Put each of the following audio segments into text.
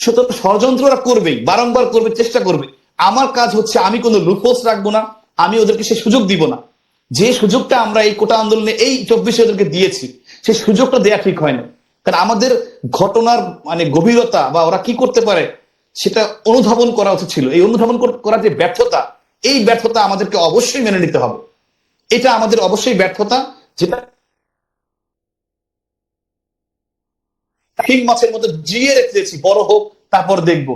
সুতরাং ষড়যন্ত্ররা করবেই, বারংবার করবে, চেষ্টা করবে। আমার কাজ হচ্ছে আমি কোনো লুপোস রাখব না, আমি ওদেরকে সে সুযোগ দিব না। যে সুযোগটা আমরা এই কোটা আন্দোলনে এই চব্বিশে ওদেরকে দিয়েছি, সেই সুযোগটা দেয়া ঠিক হয় না। কারণ আমাদের ঘটনার মানে গভীরতা বা ওরা কি করতে পারে, সেটা অনুধাবন করা উচিত ছিল। এই অনুধাবন করার যে ব্যর্থতা, এই ব্যর্থতা আমাদেরকে অবশ্যই মেনে নিতে হবে। এটা আমাদের অবশ্যই ব্যর্থতা, যেটা হিং মাছের মতো জিয়ে রেখে দিয়েছি বড় হোক তারপর দেখব।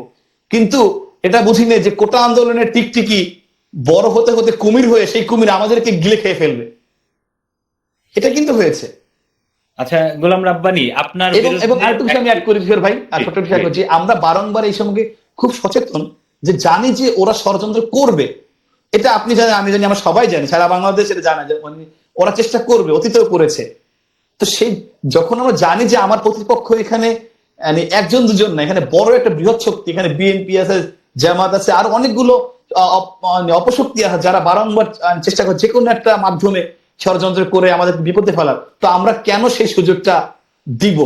কিন্তু এটা বুঝি না যে কোটা আন্দোলনের টিকটিকি বড় হতে হতে কুমির হয়ে সেই কুমির আমাদেরকে গিলে খেয়ে ফেলবে। এটা কিন্তু হয়েছে। আচ্ছা গোলাম রাব্বানি আপনার এবং আরেকটু বিষয় আমি অ্যাড করি ভাই আর ছোট্ট বিষয় করছি আমরা বারংবার এই সঙ্গে খুব সচেতন যে জানি যে ওরা ষড়যন্ত্র করবে। এটা আপনি জানেন আমি জানি আমরা সবাই জানি সারা বাংলাদেশ এটা জানা যে মানে ওরা চেষ্টা করবে অতীতেও করেছে। তো সেই যখন আমরা জানি যে আমার প্রতিপক্ষ এখানে মানে একজন দুজন না, এখানে বড় একটা বৃহৎ শক্তি, এখানে বিএনপি আছে, জামাত আছে, আর অনেকগুলো মানে অপশক্তি আছে যারা বারংবার চেষ্টা করে যে কোনো একটা মাধ্যমে ষড়যন্ত্র করে আমাদের বিপদে ফেলার। তো আমরা কেন সেই সুযোগটা দিব?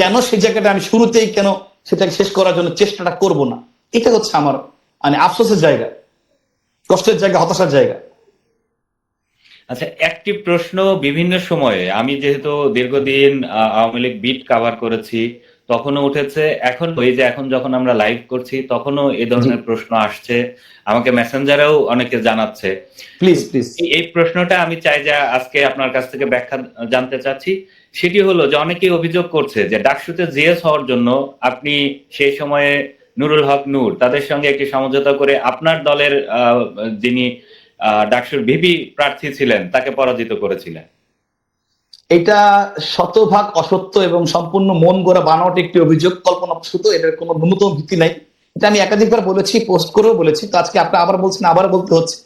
কেন সেই জায়গাটা আমি শুরুতেই কেন সেটাকে শেষ করার জন্য চেষ্টাটা করব না? এটা হচ্ছে আমার মানে আফসোসের জায়গা, কষ্টের জায়গা, হতাশার জায়গা। আচ্ছা একটি প্রশ্ন বিভিন্ন সময়ে আমি যেহেতু দীর্ঘদিন আওয়ামী লীগ বিট কাভার করেছি তখনও উঠেছে এখন ওই যে এখন যখন আমরা লাইভ করছি তখনও এই ধরনের প্রশ্ন আসছে আমাকে মেসেঞ্জারেও অনেকে জানাচ্ছে। প্লিজ প্লিজ এই- প্রশ্নটা আমি চাই যে আজকে আপনার কাছ থেকে ব্যাখ্যা জানতে চাচ্ছি সেটি হলো যে অনেকেই অভিযোগ করছে যে ডাকসুতে জিএস হওয়ার জন্য আপনি সেই সময়ে নুরুল হক নূর তাদের সঙ্গে একটি সমঝোতা করে আপনার দলের আহ, যিনি ডাকসুর ভিপি প্রার্থী ছিলেন তাকে পরাজিত করেছিলেন। এটা শতভাগ অসত্য এবং সম্পূর্ণ মন গড়া বানাওয়াট একটি অভিযোগ কল্পনা প্রসূত এটার কোনো ন্যূনতম ভিত্তি নাই। এটা আমি একাধিকবার বলেছি পোস্ট করেও বলেছি তো আজকে আপনি আবার বলছেন আবার বলতে হচ্ছে।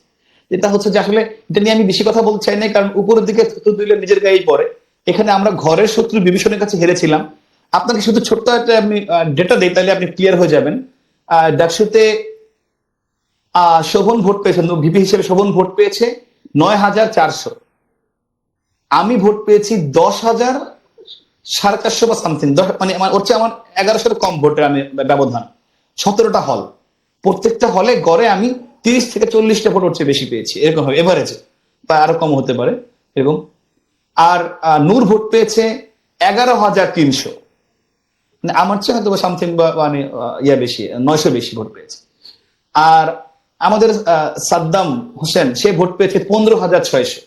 এটা হচ্ছে যে আসলে এটা নিয়ে আমি বেশি কথা বলতে চাই না কারণ উপরের দিকে থুতু দিলে নিজের গায়েই পড়ে। এখানে আমরা ঘরের শত্রু বিভীষণের কাছে হেরেছিলাম। আপনাকে শুধু ছোট্ট একটা আমি ডেটা দিই তাহলে আপনি ক্লিয়ার হয়ে যাবেন। আহ, ডাকসুতে শোভন ভোট পেয়েছেন ভিপি হিসেবে শোভন ভোট পেয়েছে নয় হাজার চারশো। আমি ভোট পেয়েছি দশ হাজার সাড়ে চারশো বা সামথিং মানে আমার ওর চেয়ে আমার এগারোশোর কম ভোটের আমি ব্যবধান। সতেরোটা হল। প্রত্যেকটা হলে গড়ে আমি তিরিশ থেকে চল্লিশটা ভোট ওর চেয়ে বেশি পেয়েছি। এরকম হবে। এভারেজে। বা আরও কম হতে পারে। এরকম আর নূর ভোট পেয়েছে এগারো হাজার তিনশো। মানে আমার চেয়ে হয়তো সামথিং বা মানে ইয়া বেশি, নয়শো বেশি ভোট পেয়েছে। আর আমাদের সাদ্দাম হোসেন, সে ভোট পেয়েছে পনেরো হাজার ছয়শো।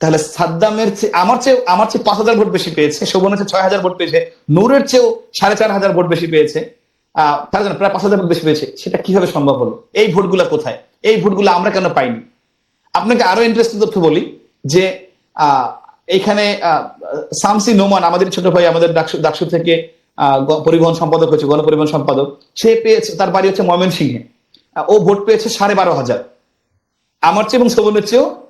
তাহলে সাদ্দামের চেয়ে, আমার চেয়ে আমার চেয়ে পাঁচ হাজার ভোট বেশি পেয়েছে, শোভনের চেয়ে ছয় হাজার ভোট পেয়েছে, নূরের চেয়েও সাড়ে চার হাজার ভোট বেশি পেয়েছে, আহ, তারা প্রায় পাঁচ হাজার ভোট বেশি পেয়েছে, সেটা কীভাবে সম্ভব হলো? এই ভোটগুলা কোথায়? এই ভোটগুলো আমরা কেন পাইনি? আপনাকে আরও ইন্টারেস্টিং তথ্য বলি, যে এখানে সামসি নোমান, আমাদের ছোট ভাই, আমাদের ডাকসু থেকে পরিবহন সম্পাদক হচ্ছে গণপরিবহন সম্পাদক, সে পেয়েছে, তার বাড়ি হচ্ছে ময়মনসিংহে। ও ভোট পেয়েছে সাড়ে বারো হাজার। আমার চেয়ে এবং শোভনের চেয়েও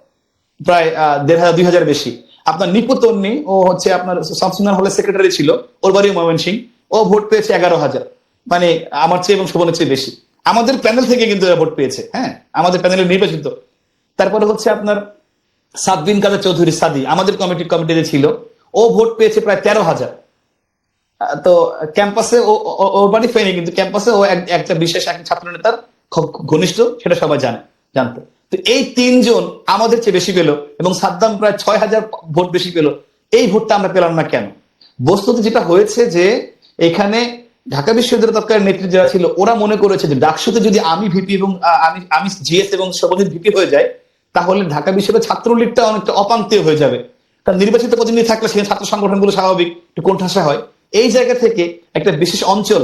প্রায় দেড় হাজার, দুই হাজার বেশি। আপনার নিপু তন্নি, ও হচ্ছে আপনার সামসুনার হলের সেক্রেটারি ছিল, ওর বাড়ি ময়মনসিং। ও ভোট পেয়েছে এগারো হাজার। মানে আমার চেয়ে এবং শোভনের চেয়ে বেশি। আমাদের প্যানেল থেকে কিন্তু এরা ভোট পেয়েছে হ্যাঁ? আমাদের প্যানেলে নির্বাচিত। তারপরে হচ্ছে আপনার সাদবিন কাদের চৌধুরী সাদি, আমাদের কমিটি কমিটিতে ছিল। ও ভোট পেয়েছে প্রায় তেরো হাজার। তো ক্যাম্পাসে ও ওর বাড়ি ফেনি কিন্তু ক্যাম্পাসে ও এক- একটা বিশেষ এক ছাত্র নেতার ঘনিষ্ঠ, সেটা সবাই জানে, জানতো। তো এই তিনজন আমাদের চেয়ে বেশি পেল এবং সাদ্দাম প্রায় ছয় হাজার ভোট বেশি পেল। এই ভোটটা আমরা পেলাম না কেন? বস্তুত যেটা হয়েছে যে এখানে ঢাকা বিশ্ববিদ্যালয়ের তৎকালীন নেতৃত্ব যারা ছিল, ওরা মনে করেছে যে ডাকসুতে যদি আমি ভিপি এবং আমি আমি জিএস এবং সর্বদিন ভিপি হয়ে যায় তাহলে ঢাকা বিশ্ববিদ্যালয়ের ছাত্রলীগটা অনেকটা অপান্তীয় হয়ে যাবে। কারণ নির্বাচিত প্রতিনিধি থাকলে সেখানে ছাত্র সংগঠনগুলো স্বাভাবিক, একটু কোণঠাসা হয়। এই জায়গা থেকে একটা বিশেষ অঞ্চল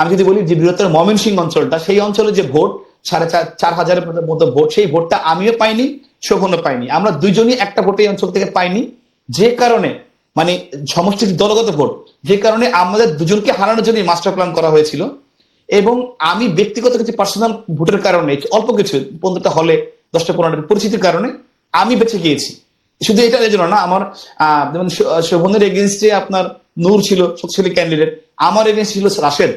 আমি যদি বলি যে বৃহত্তর ময়মনসিং অঞ্চলটা, সেই অঞ্চলে যে ভোট, সাড়ে চার চার হাজারের মতো ভোট, সেই ভোটটা আমিও পাইনি, শোভনও পাইনি। আমরা দুইজনই একটা ভোট এই অঞ্চল থেকে পাইনি। যে কারণে মানে সমষ্টির দলগত ভোট, যে কারণে আমাদের দুজনকে হারানোর জন্য মাস্টার প্ল্যান করা হয়েছিল। এবং আমি ব্যক্তিগত কিছু পার্সোনাল ভোটের কারণে, অল্প কিছু, পনেরোটা হলে, দশটা পনেরোটা পরিচিতির কারণে আমি বেঁচে গিয়েছি। শুধু এটা জন্য না, আমার যেমন শোভনের এগেনস্টে আপনার নূর ছিল, শক্তিশালী ক্যান্ডিডেট আমার এগেনস্ট ছিল রাশেদ।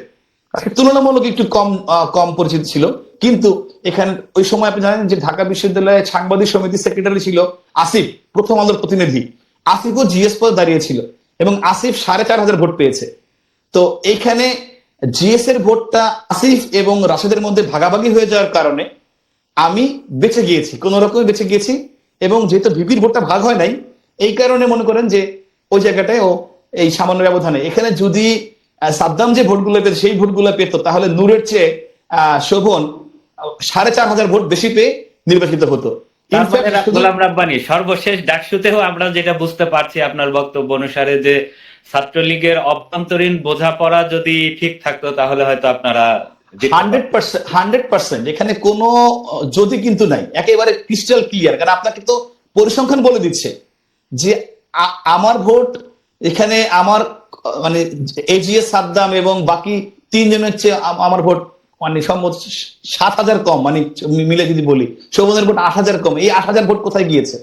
তুলনামূলক একটু কম কম পরিচিত ছিল। কিন্তু এখানে ওই সময় আপনি জানেন যে ঢাকা বিশ্ববিদ্যালয়ে সাংবাদিক সমিতির সেক্রেটারি ছিল আসিফ, প্রথম আলোর প্রতিনিধি। আসিফও জিএস পদে দাঁড়িয়েছিল এবং আসিফ সাড়ে চার হাজার ভোট পেয়েছে। তো এইখানে জিএস এর ভোটটা আসিফ এবং রাশেদের মধ্যে ভাগাভাগি হয়ে যাওয়ার কারণে আমি বেঁচে গিয়েছি কোন রকমে বেঁচে গিয়েছি এবং যেহেতু ভিপির ভোটটা ভাগ হয় নাই, এই কারণে মনে করেন যে ওই জায়গাটায় ও এই সামান্য ব্যবধানে। এখানে যদি সাদ্দাম যে ভোটগুলো পেত সেই ভোটগুলো পেত। তাহলে নূরের চেয়ে শোভন সাড়ে চার হাজার ভোট বেশি পেয়ে নির্বাচিত হতো। গোলাম রাব্বানি সর্বশেষ ডাকসুতেও আমরা যেটা বুঝতে পারছি আপনার বক্তব্য অনুসারে যে ছাত্রলীগের অভ্যন্তরীণ বোঝাপড়া যদি ঠিক থাকতো তাহলে হয়তো আপনারা হান্ড্রেড পার্সেন্ট হান্ড্রেড পার্সেন্ট। এখানে কোনো যদি কিন্তু নাই একেবারে ক্রিস্টাল ক্লিয়ার কারণ আপনাকে তো পরিসংখ্যান বলে দিচ্ছে যে আমার ভোট এখানে আমার মানে এজিএস সাদ্দাম এবং বাকি তিনজনের চেয়ে আমার ভোট মানে সম্ভবত সাত হাজার কম মানে মিলে যদি বলি। শোভনের ভোট আট হাজার কম। এই আট হাজার ভোট কোথায় গিয়েছে?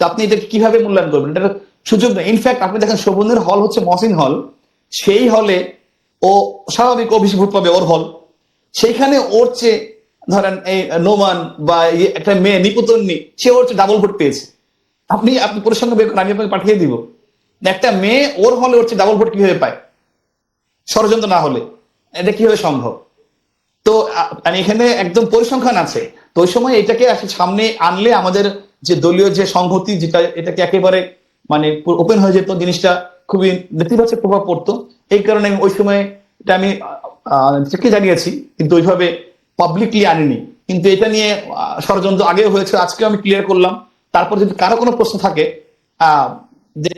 তো আপনি এটা কীভাবে মূল্যায়ন করবেন? এটা সুযোগ নেই। ইনফ্যাক্ট আপনি দেখেন শোভনের হল হচ্ছে মহসিন হল সেই হলে ও স্বাভাবিক বেশি ভোট পাবে ওর হল সেইখানে ওর চেয়ে ধরেন এই নোমান বা একটা মেয়ে নিপুতন্নি সে ওর চেয়ে ডাবল ভোট পেয়েছে। আপনি আপনি পরিসংখ্যান বের করেন, আমি আপনাকে পাঠিয়ে দিব। একটা মেয়ে ওর হলে ওর ডাবল ভোট কীভাবে পায়? ষড়যন্ত্র না হলে। এটা কীভাবে সম্ভব? তো মানে এখানে একদম পরিসংখ্যান আছে। তো ওই সময় এটাকে সামনে আনলে আমাদের যে দলীয় যে সংহতি, যেটা এটাকে একেবারে মানে ওপেন হয়ে যেত, জিনিসটা খুবই নেতিবাচক প্রভাব পড়তো। এই কারণে আমি ওই সময় এটা আমি থেকে জানিয়েছি, কিন্তু ওইভাবে পাবলিকলি আনিনি। কিন্তু এটা নিয়ে ষড়যন্ত্র আগেও হয়েছে আজকে আমি ক্লিয়ার করলাম। তারপর যদি কারও কোনো প্রশ্ন থাকে আহ যে